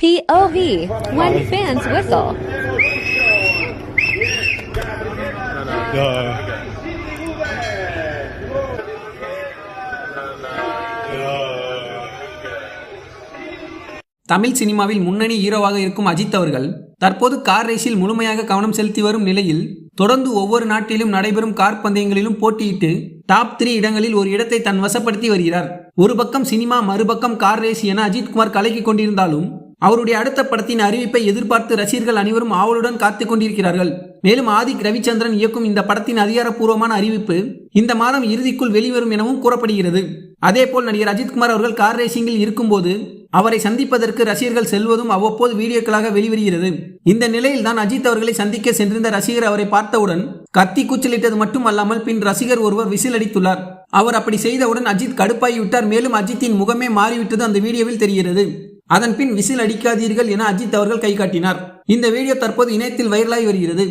POV when fans whistle. Tamil சினிமாவில் முன்னணி ஹீரோவாக இருக்கும் அஜித் அவர்கள் தற்போது கார் ரேஸில் முழுமையாக கவனம் செலுத்தி வரும் நிலையில் தொடர்ந்து ஒவ்வொரு நாட்டிலும் நடைபெறும் கார் பந்தயங்களிலும் போட்டியிட்டு டாப் த்ரீ இடங்களில் ஒரு இடத்தை தன் வசப்படுத்தி வருகிறார் ஒரு பக்கம் சினிமா மறுபக்கம் கார் ரேஸ் என அஜித் குமார் கலக்கிக் கொண்டிருந்தாலும் அவருடைய அடுத்த படத்தின் அறிவிப்பை எதிர்பார்த்து ரசிகர்கள் அனைவரும் ஆவலுடன் காத்து கொண்டிருக்கிறார்கள். மேலும் ஆதிக் ரவிச்சந்திரன் இயக்கும் இந்த படத்தின் அதிகாரப்பூர்வமான அறிவிப்பு இந்த மாதம் இறுதிக்குள் வெளிவரும் எனவும் கூறப்படுகிறது. அதேபோல் நடிகர் அஜித்குமார் அவர்கள் கார் ரேசிங்கில் இருக்கும்போது அவரை சந்திப்பதற்கு ரசிகர்கள் செல்வதும் அவ்வப்போது வீடியோக்களாக வெளிவருகிறது. இந்த நிலையில் தான் அஜித் அவர்களை சந்திக்க சென்றிருந்த ரசிகர் அவரை பார்த்தவுடன் கத்தி கூச்சலிட்டது மட்டும் அல்லாமல் பின் ரசிகர் ஒருவர் விசில் அடித்துள்ளார். அவர் அப்படி செய்தவுடன் அஜித் கடுப்பாகி விட்டார் மேலும் அஜித்தின் முகமே மாறிவிட்டது அந்த வீடியோவில் தெரிகிறது. அதன் பின் விசில் அடிக்காதீர்கள் என அஜித் அவர்கள் கை காட்டினார். இந்த வீடியோ தற்போது இணையத்தில் வைரலாகி வருகிறது.